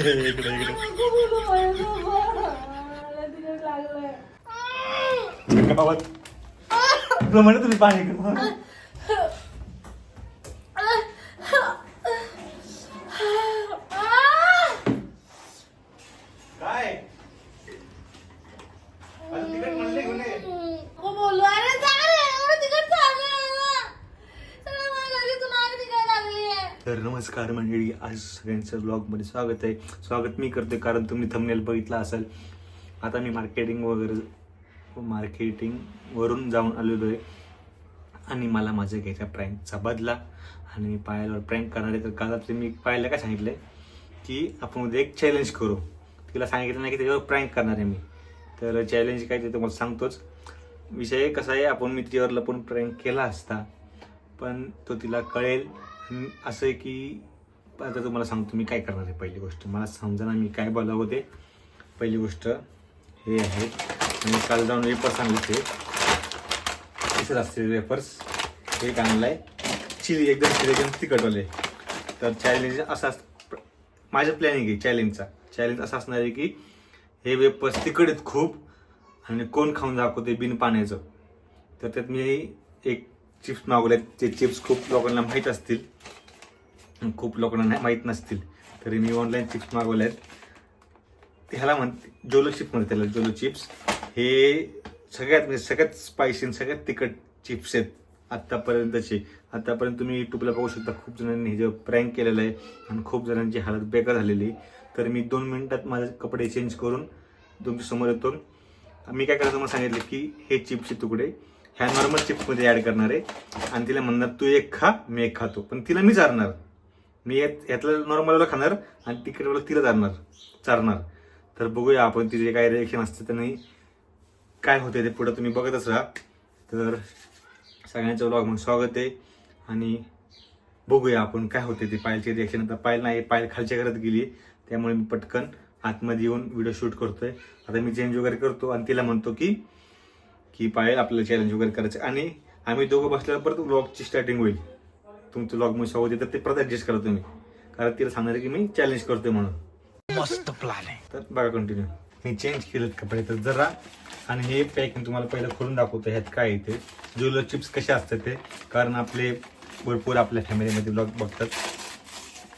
इकडे इकडे. तुला म्हणत तुम्ही पाणी इकडे. काय अरे तिकीट म्हणले घेऊन ये. बोललो अरे चालेल एवढं तिकट चालेल सगळं मला घरीतून आग निघायला लागली तर नमस्कार मंडळी आज सगळ्यांचं ब्लॉगमध्ये स्वागत आहे. स्वागत मी करते कारण तुम्ही थंबनेल बघितला असेल. आता मी मार्केटिंग वगैरे मार्केटिंगवरून जाऊन आलेलो आहे आणि मला माझ्या घ्यायचा प्रँकचा बदला. आणि मी पायावर प्रँक करणार आहे तर काल मी पायाला काय सांगितलं की आपण उद्या एक चॅलेंज करू. तिला सांगितलं नाही की त्याच्यावर प्रँक करणार आहे मी. तर चॅलेंज काय ते तुम्हाला सांगतोच. विषय कसा आहे आपण मी तिच्यावर लपून प्रँक केला असता. पण तो तिला कळेल. असं आहे की आता तुम्हाला सांगतो मी काय करणार आहे पहिली गोष्ट. मला समजा मी काय बोलावं ते. पहिली गोष्ट हे आहे. आणि काल जाऊन वेपर्स आणले ते असते वेपर्स एक आणलं आहे चिली एकदम चिली एकदम तिखटवाले. तर चॅलेंज असा अस- माझं प्लॅनिंग आहे चॅलेंजचा चॅलेंज असा असणार आहे की हे वेपर्स तिकट आहेत खूप आणि कोण खाऊन दाखवते बिन पाण्याचं. तर त्यात मी एक चिप्स मागवले ते चिप्स खूप लोकांना माहीत असतील. खूप लोकांना नाही माहीत नसतील. तरी मी ऑनलाईन चिप्स मागवले आहेत. ह्याला म्हणते जोलो चिप्स म्हणते त्याला जोलो चिप्स हे सगळ्यात म्हणजे सगळ्यात स्पायसी आणि सगळ्यात तिखट चिप्स आहेत आत्तापर्यंतचे. आत्तापर्यंत तुम्ही यूट्यूबला पाहू शकता खूप जणांनी हे जे प्रँक केलेलं आहे आणि खूप जणांची हालत बेकार झालेली आहे. तर मी दोन मिनटात माझे कपडे चेंज करून तुमच्यासमोर येतो. मी काय करायचं मला सांगितलं की हे चिप्सचे तुकडे ह्या नॉर्मल चिप्समध्ये ॲड करणार आहे. आणि तिला म्हणणार तू एक खा मी एक खातो. पण तिला मी चारणार मी यात यातलं नॉर्मलला खाणार आणि तिकडे तिला चारणार चारणार. तर बघूया आपण तिचे काय रिएक्शन असते नाही काय होते ते पुढं तुम्ही बघतच राहा. तर सगळ्यांचं व्लॉग म्हणून स्वागत आहे. आणि बघूया आपण काय होते ते पायलचे रिएक्शन आता पायल नाही पायल खालच्या घरात गेली. त्यामुळे मी पटकन आतमध्ये येऊन व्हिडिओ शूट करतोय. आता मी चेंज वगैरे करतो आणि तिला म्हणतो की की पायल आपल्याला चॅलेंज वगैरे करायचं. आणि आम्ही दोघं बसल्यावर परत व्लॉगची स्टार्टिंग होईल. तुमचं व्लॉगमध्ये स्वागत आहे तर ते परत ऍडजस्ट करा तुम्ही. कारण तिला सांगणार की मी चॅलेंज करतोय म्हणून. मस्त प्लॅन आहे. तर बघा कंटिन्यू मी चेंज केलेत कपडे तर जरा आणि हे पॅकिंग तुम्हाला पहिलं खोलून दाखवतो ह्यात काय येते जोलो चिप्स कसे असतात ते. कारण आपले भरपूर आपल्या फॅमिलीमध्ये ब्लॉग बघतात.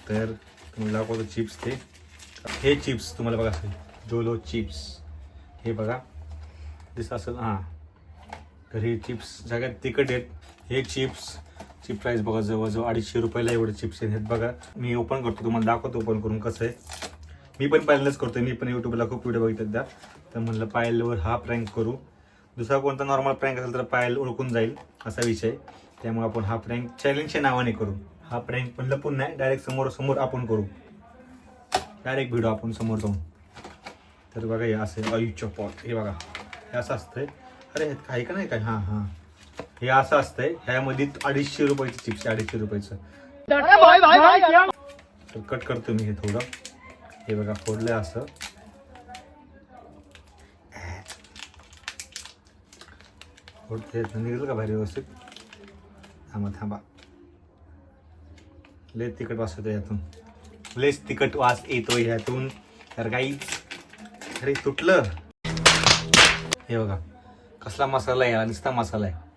तर तुम्हाला दाखवतो चिप्स ते. हे चिप्स तुम्हाला बघा असेल जोलो चिप्स हे बघा. दिसत असेल हां. तर हे चिप्स सगळ्यात तिखट आहेत. हे चिप्स चिप प्राईस बघा जवळजवळ अडीचशे रुपयाला एवढे चिप्स आहेत बघा. मी ओपन करतो तुम्हाला दाखवतो ओपन करून कसं आहे. मी पण पाहिलंच करतो मी पण यूट्यूबला खूप व्हिडिओ बघितले त्या. तर म्हणलं पायलवर हा प्रँक करू. दुसरा कोणता नॉर्मल प्रँक असेल तर पायल ओळखून जाईल असा विषय. त्यामुळे आपण हा प्रँक चॅलेंजच्या नावाने करू. हा प्रँक पण लपून नाही डायरेक्ट समोर समोर आपण करू. डायरेक्ट व्हिडिओ आपण समोर जाऊन. तर बघा हे असं आयुष्य पॉट हे बघा हे असं असतंय. अरे काही का नाही काय? हां हां. हे असं असतंय. ह्यामध्ये अडीचशे रुपयाची चिप्स अडीचशे रुपयाचं. तर कट करतो मी हे थोडं. हे बघा फोडलंय असं. फोडते निघेल का बाहेर व्यवस्थित? थांबा थांबा. लय तिखट वास येतो यातून. लयच तिखट वास येतो ह्यातून तर काही अरे तुटलं. हे बघा कसला मसाला आहे हा? नुसता मसाला आहे.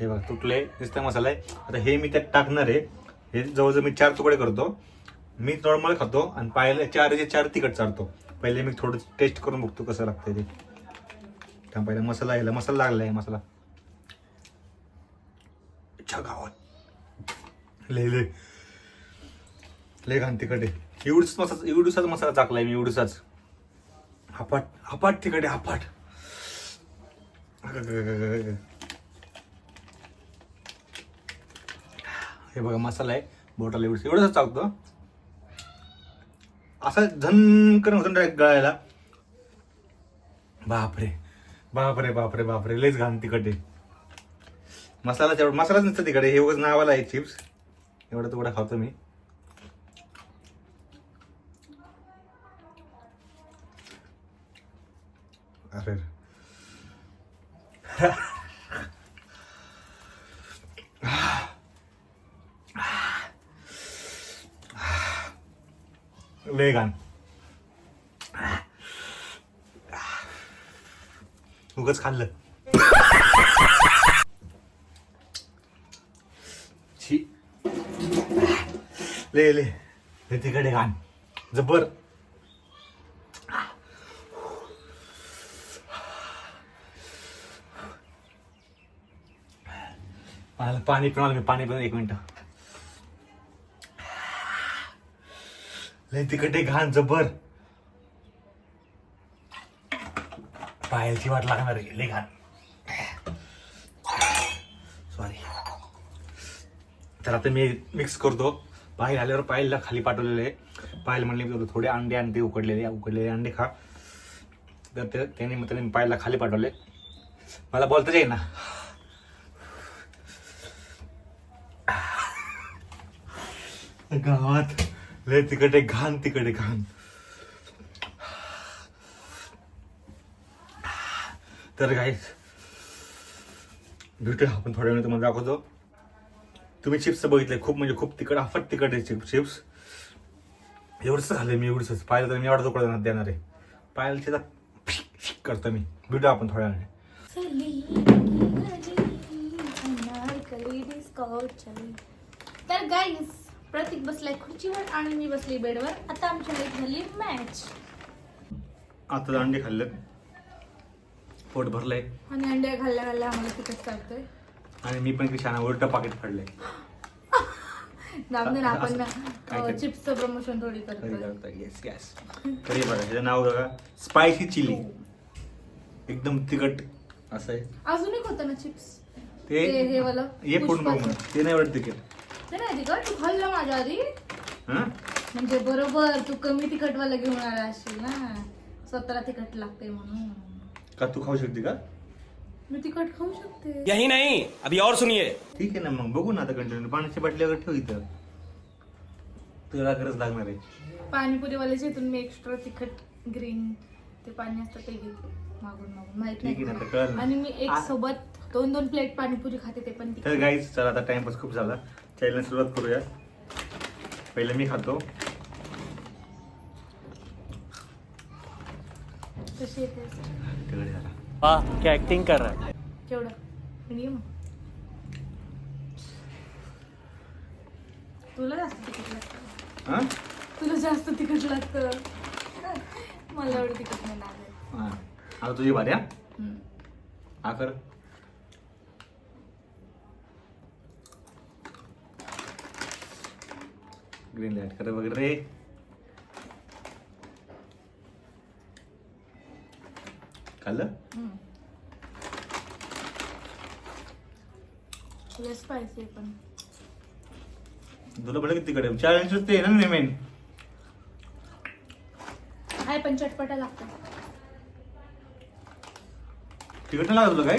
हे बघ तुटले नुसता मसाला आहे. आता हे मी त्यात टाकणार आहे. हे जवळजवळ मी चार तुकडे करतो. मी नॉर्मल खातो आणि पाहिलं चारचे चार तिखट चारतो. पहिले मी थोडं टेस्ट करून बघतो कसं लागतं ते. थांब पहिला मसाला यायला मसाला लागला आहे मसाला. गावात. लय लय. लय घाण तिखट आहे. एवढूच मसाला एवढूसाच मसाला टाकलाय मी एवढूसाच. हापाट हपाट तिखट आहे हापाट. हे बघा मसाला आहे बोटाला एवढं एवढंच टाकतो असा झनकन होतं डायरेक्ट गळायला. बापरे. बापरे बापरे बापरे. लईच घाण तिकडे मसाला तेवढा मसालाच नसतं तिकडे हे उगाच नावाला आहे चिप्स. एवढं तेवढा खातो मी. अरे लय घाण उगच खाल्लं. छी. ले ले. तिकडे घाण. जबर पाणी पिणार मी. पाणी पण एक मिनटं. लय तिकडे घाण जबर. पायलची वाट लागणार आहे लय घाण. सॉरी तर आता मी मिक्स करतो. पायल आल्यावर पायलला खाली पाठवलेले. पायल म्हणले मी थोडे अंडे अंडे उकडलेले उकडलेले अंडे खा. तर ते त्याने मग त्याने पायलला खाली पाठवले. मला बोलताच येईल ना गावात लय तिकडे घाण तिकडे घाण तर काय भेटूया आपण थोड्या वेळ तुम्हाला दाखवतो तुम्ही चिप्स बघितले खूप म्हणजे खूप तिकड आफट तिकट आहे चिप्स चिप्स एवढंच झालं मी एवढंच पाहिलं तर मी एवढा तुकडा देणार आहे पाहिलं त्याचा करतो मी भेटू आपण थोड्या वेळाने तर गाईस प्रतीक बसलाय खुर्चीवर आणि मी बसली बेडवर. आता आमच्याकडे झाली मॅच आता अंडे खाल्ले पोट भरलंय. आणि अंडे खाल्ल्या खाल्ल्या आम्हाला तिकट चालतोय. आणि मी पण किती छान उलट पाकिट फाडलंय. आपण ना? चिप्सचं प्रमोशन थोडी करता येस येस तरी बघा नाव बघा. स्पायसी चिली एकदम तिखट. असं आहे. अजून एक होतं ना चिप्स ते हे वालं हे पूर्ण ते नाही वाटत तिखट. ते नाही तिकट तू खाल्लं माझ्या आधी. हा? म्हणजे बरोबर तू कमी तिखटवाला घेऊन आला असशील ना. स्वतःला तिखट लागते म्हणून. का तू खाऊ शकते का? मी तिखट खाऊ शकते. यही नहीं अभी और सुनिए. ठीक आहे ना मग बघू ना आता कंटिन्यू पाण्याची बाटली वगैरे ठेव इथं. तुला गरज लागणार आहे. पाणीपुरीवाल्याच्या इथून मी एक्स्ट्रा तिखट ग्रीन ते पाणी असतं ते घेते मागून मागून. माहीत ठीक आहे ना, आता कळलं नाही ना. आणि मी एक आ- सोबत दोन दोन प्लेट पाणीपुरी खाते ते पण तर तिखट. गाईज चला आता टाइमपास खूप झाला. चॅनल सुरुवात करूया. पहिलं मी खातो. कशी येते तिकडे झाला. वाह क्या एक्टिंग कर रहा है? केवढं? मीडियम तुला जास्त तिखट लागतं. हा? तुला जास्त तिखट लागतं. मला एवढं तिखट नाही लागत. हा. आता तुझी भारी हा? हम्म. हा कर ग्रीन लाइट कर वगैरे खाल्लं? स्पायसी आहे पण. तुला बरं किती कडे? चॅलेंज ते आहे ना मेन हाय पण चटपटा लागतं तिकट नाही लागत तुला काय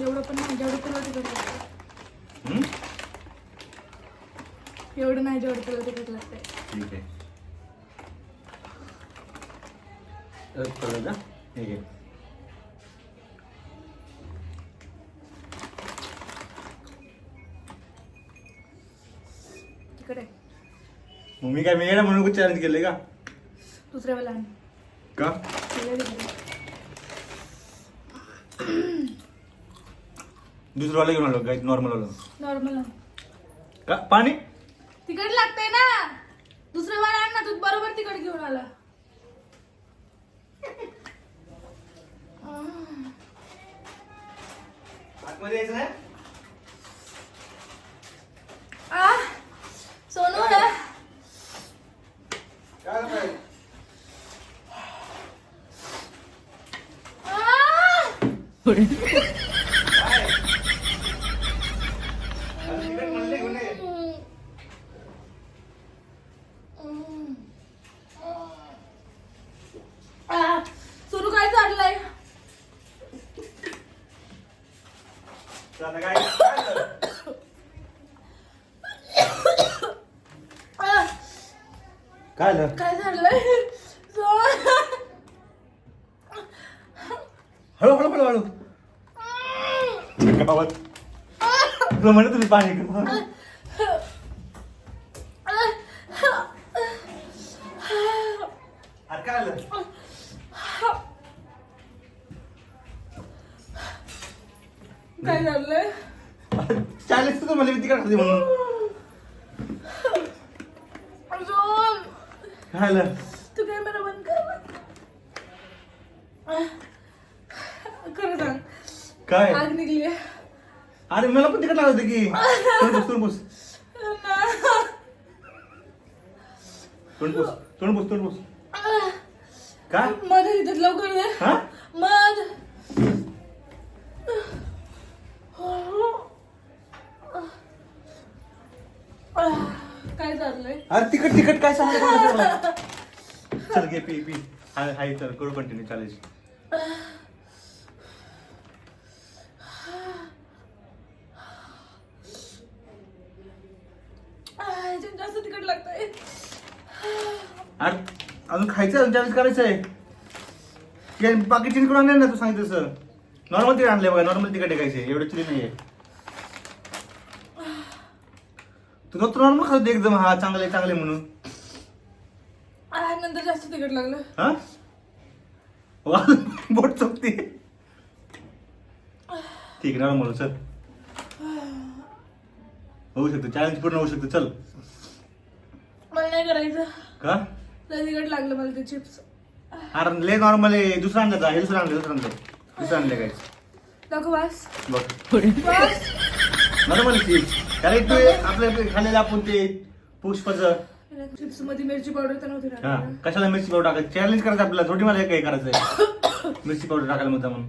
एवढं पण नाही जेवढं तुला तिखट लागतं हम्म? एवढं नाही जेवढं तुला तिखट लागतंय. ठीक आहे. जा. हे घे. मग मी काय मी येणं म्हणून चॅलेंज केले का? दुसऱ्या वेळेला आण. का. दुसरं वाला घेऊन आलो काय नॉर्मल वाला. नॉर्मल आण. का? पाणी? तिखट लागतंय ना. दुसऱ्या वेळेला आण ना तू बरोबर तिखट घेऊन आला. आतमध्ये यायचं नाही? आ, सोनू ना! आ, सोनू काय चाललंय आता काय काय झालं? आ, काय झालं काय झालंय सोनू हळू हळू हळू हळू. बाबा. तुला म्हणत तुम्ही पाणी कर. काय आलं? काय झालंय? तर मला तिकट खाते म्हणून. अजून. काय आलं तू कॅमेरा बंद कर खरं सांग काय? आग निघली अरे मला पण तिकट लागत की. तोंड पुस तोंड पुस. तोंड पुस तोंड पुस काय? मध इथं लवकर दे हा? मध. काय चाललंय? अरे तिकट तिकट काय सांग चल घे पी पी. हाय हाय चल करू कंटिन्यू चालेल ह्याच्यात जास्त तिखट लागतंय अरे अजून खायचं चाळीस करायचं आहे. बाकी चिली करून आणलं ना तू सांगितलं तसं. नॉर्मल तिकडे आणलंय बघा नॉर्मल तिकडे खायचे एवढं चिली नाहीये. तुला तू नॉर्मल खात एकदम हा चांगले चांगले म्हणून. नंतर जास्त तिखट लागलं. हा? वा बोट चोपते. ठीक आहे नॉर्मल चल. होऊ शकतो चॅलेंज पूर्ण होऊ शकतो चल. मला नाही करायचं. का? लय लागलं मला ते चिप्स अरे लय नॉर्मल आहे. दुसरं आणलं का? हे दुसरं आणलं दुसरं आणलं. दुसरं आणलं काय? दाखव वास बघ. वास नॉर्मल चिप्स कारण तू आपल्या खाल्लेलं आपण ते पुष्पाचं. चिप्समध्ये मिरची पावडर तर नव्हती हा. टाकली. कशाला मिरची पावडर टाकायचं? चॅलेंज करायचं आपल्याला. थोडी मला हे काय करायचंय मिरची पावडर टाकायला म्हणता म्हणून.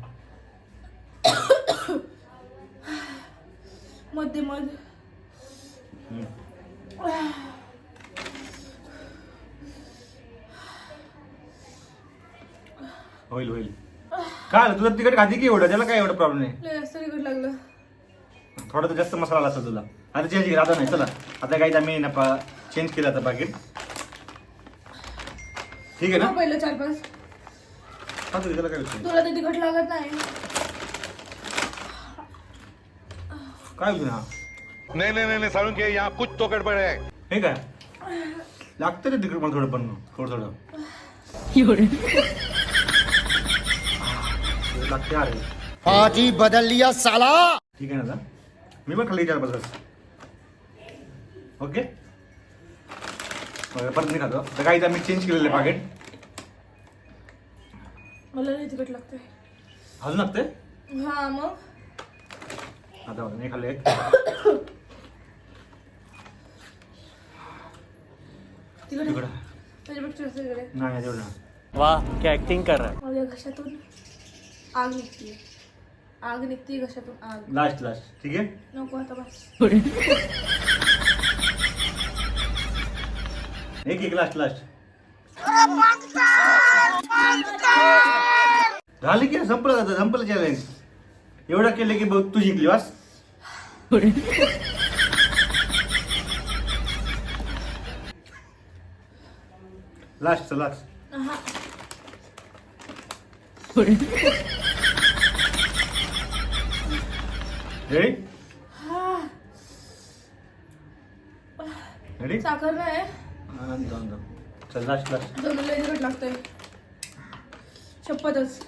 मध्ये मध. हम्म. होईल होईल. काय आलं तुला तिकट खाती की एवढं? त्याला काय एवढं प्रॉब्लेम नाही? लागलं. थोडा तर जास्त मसाला लागतो तुला. आता चेंज केला आता नाही चला. आता काही आम्ही ना चेंज केलं आता पाकिट ठीक आहे ना? खा पहिलं चार पाच. त्याला काय विषय? तुला ते तिखट लागत नाही. काय होईल हा नहीं नहीं नहीं नहीं सारुण के यहाँ कुछ तो गड़बड़ है हे काय? लागतं रे तिकट मला थोडं पण थोडं थोडं. हे पार्टी बदल लिया साला। ठीक आहे ना आता मी पण खाल्ली चार पाच. ओके? परत नाही खातो तर काही मी चेंज केलेलं आहे पाकिट मला लय तिखट लागतंय. अजून लागते हा मग? आता बघा, मी खाल्ले तिकडं त्याच्यापेक्षा आहे. नाही तेवढं वाह क्या एक्टिंग कर रहा है? माझ्या घशातून. आग निघते आग निघते घशातून आग. लास्ट लास्ट ठीक आहे? नको आता बस. एक एक लास्ट लास्ट झाली की संपलं आता संपलं चॅलेंज एवढं केलं की बघ तू जिंकली वास लास्ट लास्ट हा रेडी हा. रेडी साखर नाही. चल लास्ट लास्ट दोन लय तिखट लागतंय. शपथच.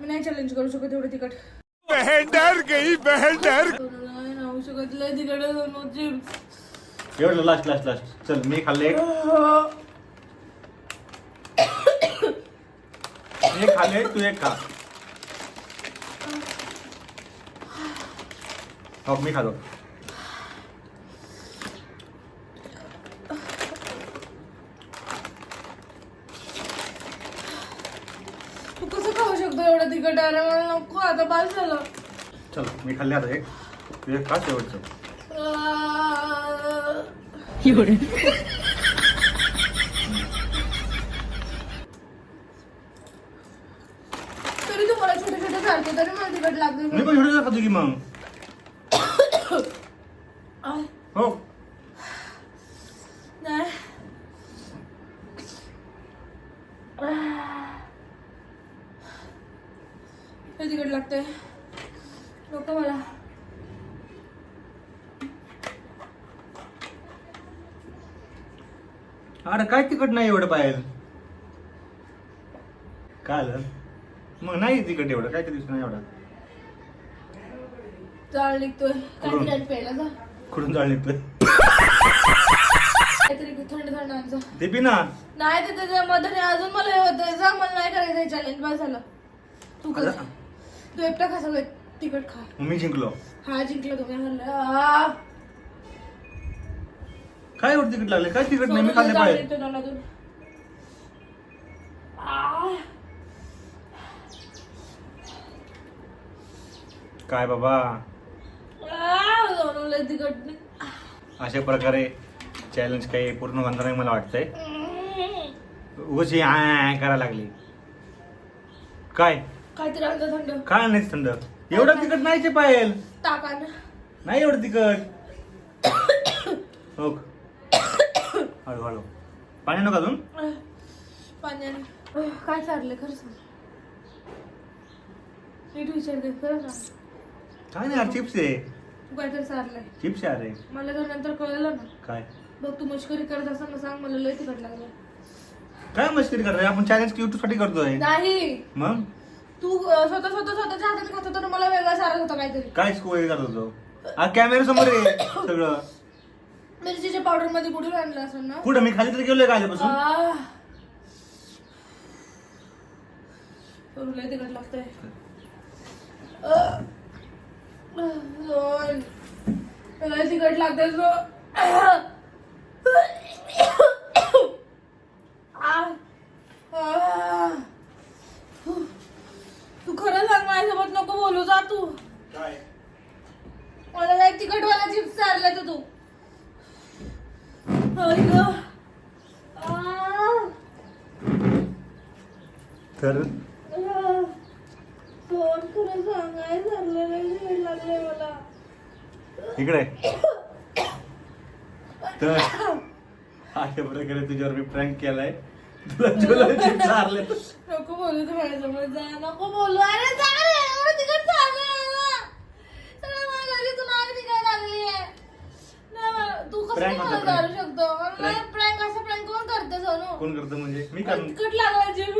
मी नाही चॅलेंज करू शकत एवढं तिखट. बहन डर गई बहन डर नाही शकत. लय चिप्स. एवढं लास्ट लास्ट लास्ट चल मी खाल्ले एक. मी खाल्ले तू एक खा. हो मी खातो. तू कसं खाऊ शकतो एवढं तिखट? अरे मला नको आता बास झालं. चल मी खाल्ले आता एक. तू एक खा शेवटचं. आ, तरी तुम्हाला छोटे छोटे सारखे तरी मला तिखट मी लागते पण शेवटचं खातो की मग आय, हो नाही हे तिखट लागते नको मला. अरे काय तिकट नाही एवढं पाहिजे काय आलं मग नाही तिकट एवढं काय दिवस नाही एवढं? जाळ निघतोय. कुठून? काहीतरी आणि प्यायला जा. कुठून जाळ निघतोय? काहीतरी थंड थंड आण जा. ते पी ना नाही तर त्याच्या मधाने अजून मला हे होतंय. जा मला नाही करायचं चॅलेंज बस झालं. तू कर. आता- तू एकटा खा सगळं तिकट खा मी जिंकलो हा जिंकलं तुम्ही म्हणलं. काय एवढं तिकट लागले काय तिकट नाही मी खाल्ले पाहिजे. काय बाबा अशा प्रकारे चॅलेंज काही पूर्ण होणार नाही मला वाटतंय उगाच हे करायला लागली काय काहीतरी आणलं थंड. काय नाही थंड? एवढं तिकट नाहीचे पाहिजे टाका ना नाही एवढं तिकट हो हळू हळू. पाणी नको अजून? पाण्याने अह, काय चाललंय खरं सांग. नीट विचारते खरं सांग. काय नाही यार चिप्स आहे. तू काहीतरी चाललंय. चिप्स आहे अरे. मला जर नंतर कळलं ना काय? बघ तू मस्करी करत असाल ना सांग मला लय तिखट लागलं काय मस्करी करतोय आपण चॅलेंज युट्यूबसाठी करतोय. नाही. मग? तू अह, स्वतः स्वतः स्वतःच्या हाताने खात होता ना मला वेगळा सारत होता काहीतरी काय स्कोर करत होतो हा कॅमेरा समोर आहे सगळं मिरचीच्या पावडरमध्ये कुठून आणलं असेल ना कुठं मी खाली तरी गेलोय का आल्यापासून आह. अह, लय तिखट लागतंय अह. दोन. लय तिखट लागतंय सो आह. आह. तू खरं सांग माझ्यासोबत नको बोलू जा तू. काय? मला नाही तिखटवाला चिप्स चालले तर तू. आई गं. आह. तर. कोण खरं सांगाय चाललं नाही वेळ लागले मला. इकडे. तर? अशा प्रकारे तुझ्यावर मी प्रँक केलाय. तुला तुला चिप्स हारले नको बोलू तू माझ्यासमोर जा नको बोलू अरे जा रे एवढं तिखट चाललंय मला. सगळ्या माझ्या घरीतून आग निघायला लागली आहे. नाही मला- तू कसं Prank काय मला prank. शकतो Prank. प्रँक असं प्रँक कोण करतं सोनू कोण करतं म्हणजे मी लागला जीव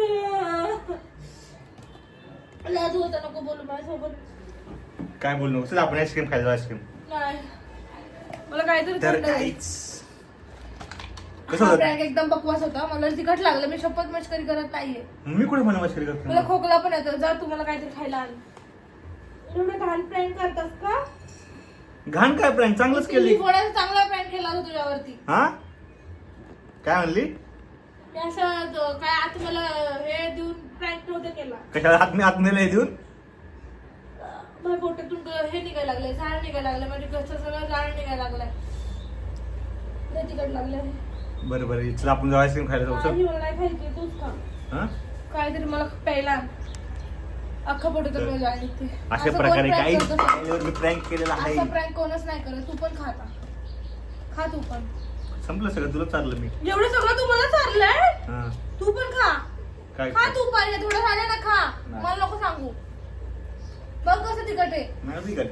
लाज होता नको बोलू माझ्यासोबत काय आपण आईस्क्रीम खायला आईस्क्रीम नाही मला काहीतरी तर थंड. कसं हा prank एकदम बकवास होता. मला तिखट लागलं. मी शपथ मस्करी करत नाहीये. मी कुठे मला मस्करी मला करतो खोकला पण येतो. जा तू मला काहीतरी खायला आण. एवढं घाण प्रँक करतास का? घाण काय प्रँक चांगलंच केली. फोडाचा चांगला प्रँक केला होता तुझ्यावरती? हा? काय म्हणली? मी असं काय आता मला हे देऊन प्रँक नव्हतं केला. कशाला? हात देऊन? माझ्या पोटातून हे निघायला लागलंय झाड निघायला लागलं म्हणजे कसं सगळं झाड निघायला लागलंय. लय तिखट लागलंय. बरं बरं. चल आपण जाऊ आईस्क्रीम खायला जाऊ चल. मला हा? काहीतरी मला प्यायला. अख्खा पोटातून तर मला अशा असं कोण प्रकारे prank काही करतं प्रँक केलेला आहे. असं कोणच नाही करत. तू पण खाता खा तू पण. संपलं सगळं तुला चाललं मी. एवढं सगळं तुम्हाला चाललंय? हा. तू पण खा. काय खा तू पाहिजे थोडं झालं ना खा. नाही. मला नको सांगू. बघ कसं तिखट आहे. नाही ठीक आहे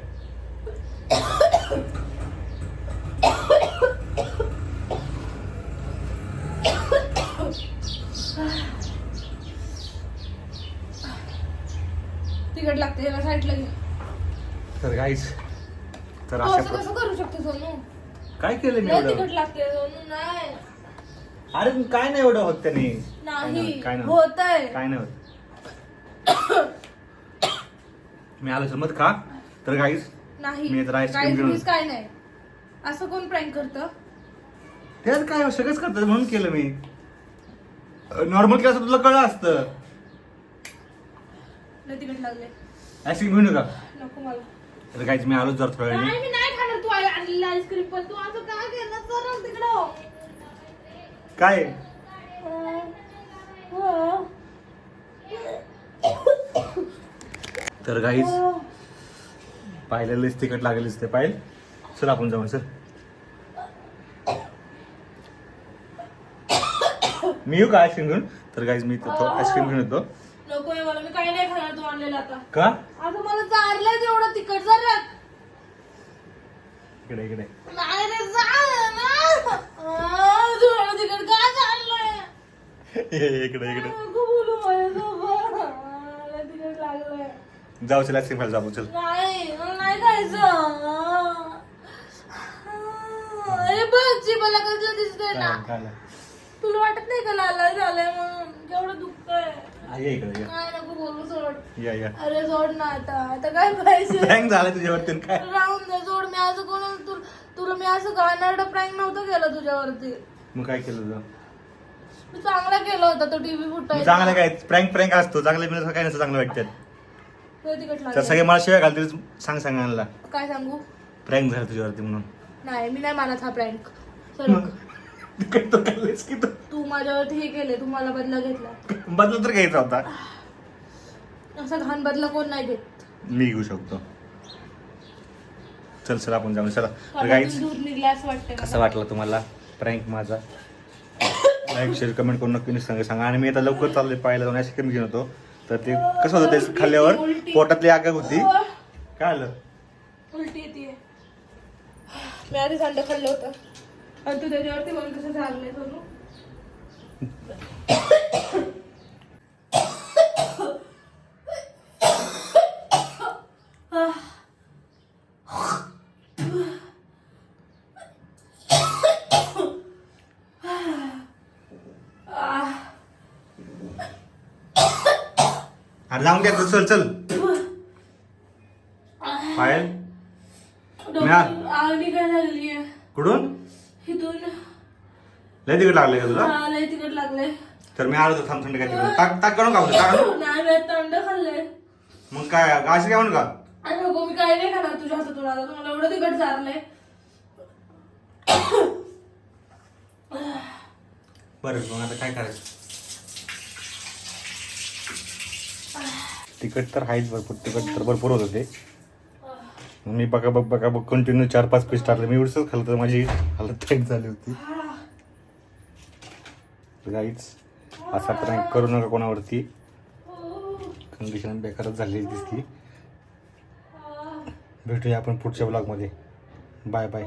तिखट लागते याला साईडला घे तर काहीच तर तू असं कसं करू शकतो सोनू? काय केलं मी लय एवढं? तिखट लागते सोनू नाही. अरे पण काय नाही एवढं होत त्याने. नाही काय नाही होत. काय नाही होत. मी आलो समज का तर काहीच नाही मी तर ice cream Guys, घेऊन- please काय नाही. असं कोण प्रँक करतं? त्यात काय सगळंच करतात म्हणून केलं मी. नॉर्मल केलं असतं तुला कळलं असतं. लय तिखट लागले आईस्क्रीम घेऊ नका नको मला. तर काहीच मी आलोच जर थोड्या नाही वेळाने मी नाही खाणार तू आय- आणलेलं आईस्क्रीम पण तू असं काय केलं सरळ तिकडं. काय. तर काहीच पाहिलेलंच तिकट लागेलच ते पाहिजे चल आपण जाऊ सर मी येऊ का आईस्क्रीम घेऊन? तर काहीच मी आईस्क्रीम घेऊन येतो. नको आहे मला. मी काही नाही खाणार तू आणलेला आता. का? आता मला चारलंय तेवढं तिखट जर. इकडे इकडे. नाही रे जा ना. आ, तू एवढं तिखट का इकडे इकडे. नको बोलू माझ्यासोबत मला तिकट लागलंय. जाऊ चल आईस्क्रीम खायला जाऊ चल. नाही मला नाही खायचं. हे बघ जीवाला कसलं दिसतंय ना. काय- काय- तुला वाटत नाही का लाल झालंय म्हणून? केवढं दुखतंय. आ, ये इकडे ये. काय नको बोलू सोड. या या. अरे सोड ना आता. आता काय पाहिजे? प्रँक झाला तुझ्यावरती काय? राहून दे सोड. मी असं कोण तु- तुला मी असं गाणारडं प्रँक नव्हतं केलं तुझ्यावरती. मग काय केलं तुझं? मी चांगला केला होता तो टीव्ही मग फुटायचा. चांगलं काय? प्रँक प्रँक असतो. चांगलं बिनस काय नसतं चांगलं वाटतं. तुला तिकट तर लागलं सगळे मला शिवाय घालतील सांग सांग आणला काय सांगू? प्रँक झाला तुझ्यावरती म्हणून. नाही मी नाही मानत हा प्रँक सर तो खाल्लेस की तू. तू माझ्यावरती हे केले तू मला बदला घेतला. बदल तर घ्यायचा होता. असा घाण बदला कोण नाही घेत. मी घेऊ शकतो. चल चल आपण जाऊ चला. वाटतं कसं वाटलं तुम्हाला? प्रँक माझा. लाईक शेअर कमेंट करून नक्की सांगा सांगा. आणि मी आता लवकर चालले पाहायला जाऊन. आईस्क्रीम घेऊन होतो तर ते कसं होतं ते खाल्ल्यावर पोटातली आग होती. काय आलं? उलटी येते. मी आधी थंड खाल्लं होतं. आणि तू त्याच्यावरती मला कसं झालं सोनू अरे घ्या द्या चल चल पायल डोक्यात आग निघायला लागली आहे कुठून इथून लय तिकड लागले का तुला? हा, लय तिकट लागलंय. तर मी आलो थांब थंड काय तिकडे ताक ताक काढून खाऊ ताक? नाही मी खाल्लंय. मग काय गाशी काय म्हणू का? अरे नको मी काय नाही खाणार तुझ्या हातातून आता. तुम्हाला एवढं तिकट चारलंय. बरं मग आता काय करायचं? तिकट तर आहेच भरपूर तिकट तर भरपूर होत होते. मी बघा बघ बघा बघ कंटिन्यू चार पाच पीस टाकले. मी एवढंच खाल्लं तर माझी हालत टाईट झाली होती. गाईच असा प्रँक करू नका कोणावरती. कंडिशन बेकारच झालेली दिसती भेटूया आपण पुढच्या ब्लॉगमध्ये बाय बाय